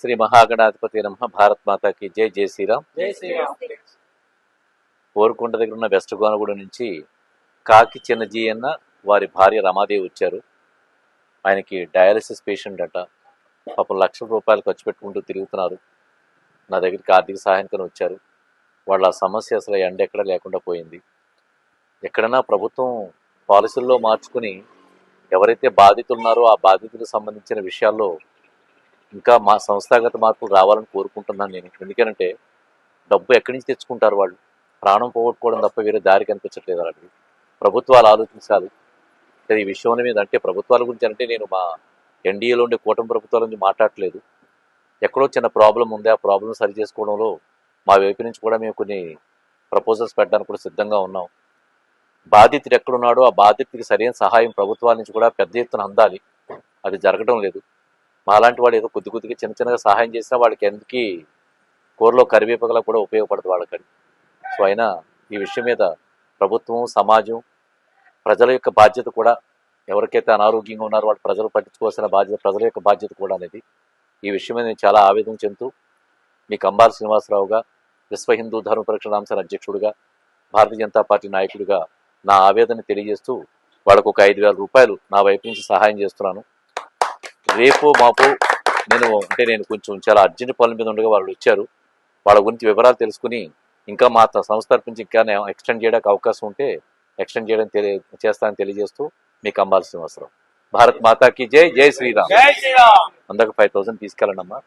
శ్రీ మహాగణాధిపతి నమ. భారత్ మాతాకి జై జై శ్రీరామ్. కోరుకుంట దగ్గర ఉన్న వెస్ట్ గోనగూడ నుంచి కాకి చిన్నజీ అన్న వారి భార్య రమాదేవి వచ్చారు. ఆయనకి డయాలసిస్ పేషెంట్ అట. పాపం లక్షల రూపాయలు ఖర్చు పెట్టుకుంటూ తిరుగుతున్నారు. నా దగ్గరికి ఆర్థిక సహాయానికి వచ్చారు. వాళ్ళ సమస్య అసలు ఎండ ఎక్కడ లేకుండా పోయింది. ఎక్కడైనా ప్రభుత్వం పాలసీల్లో మార్చుకుని ఎవరైతే బాధితులు ఉన్నారో ఆ బాధితులకు సంబంధించిన విషయాల్లో ఇంకా మా సంస్థాగత మార్పులు రావాలని కోరుకుంటున్నాను నేను. ఎందుకంటే డబ్బు ఎక్కడి నుంచి తెచ్చుకుంటారు వాళ్ళు? ప్రాణం పోగొట్టుకోవడం తప్ప వేరే దారి కనిపించట్లేదు వాళ్ళకి. ప్రభుత్వాలు ఆలోచించాలి. సరే, ఈ విషయం మీద అంటే ప్రభుత్వాల గురించి అంటే నేను మా ఎన్డీఏలో ఉండే కూటమి ప్రభుత్వాల గురించి మాట్లాడట్లేదు. ఎక్కడో చిన్న ప్రాబ్లం ఉంది. ఆ ప్రాబ్లం సరి చేసుకోవడంలో మా వైపు నుంచి కూడా మేము కొన్ని ప్రపోజల్స్ పెట్టడానికి కూడా సిద్ధంగా ఉన్నాం. బాధితుడు ఎక్కడున్నాడో ఆ బాధితుడికి సరైన సహాయం ప్రభుత్వాల నుంచి కూడా పెద్ద ఎత్తున అందాలి. అది జరగడం లేదు. మాలాంటి వాడు ఏదో కొద్ది కొద్దిగా చిన్న చిన్నగా సహాయం చేసినా వాళ్ళకి ఎందుకు కూరలో కరివేపకలా కూడా ఉపయోగపడదు వాళ్ళకని సో అయినా ఈ విషయం మీద ప్రభుత్వం సమాజం ప్రజల యొక్క బాధ్యత కూడా ఎవరికైతే అనారోగ్యంగా ఉన్నారో వాళ్ళు ప్రజలు పట్టించుకోవాల్సిన బాధ్యత ప్రజల యొక్క బాధ్యత కూడా అనేది ఈ విషయం మీద నేను చాలా ఆవేదన చెందుతూ మీ కంబాల శ్రీనివాసరావుగా విశ్వ హిందూ ధర్మ పరిరక్షణ అధ్యక్షుడిగా భారతీయ జనతా పార్టీ నాయకుడిగా నా ఆవేదన తెలియజేస్తూ వాళ్ళకు ఒక ఐదు రూపాయలు నా వైపు నుంచి సహాయం చేస్తున్నాను. రేపు మాపు నేను అంటే నేను కొంచెం చాలా అర్జెంట్ పనుల మీద ఉండగా వాళ్ళు వచ్చారు. వాళ్ళ గురించి వివరాలు తెలుసుకుని ఇంకా మా సంస్థ తరపు నుంచి ఇంకా ఎక్స్టెండ్ చేయడానికి అవకాశం ఉంటే ఎక్స్టెండ్ చేయడం తెలియ చేస్తానని తెలియజేస్తూ మీకు అంబాల్సిన అవసరం. భారత్ మాతాకి జై జై శ్రీరామ్. జై శ్రీరామ్. అందరికి ఫైవ్ థౌసండ్ తీసుకెళ్ళండి అమ్మా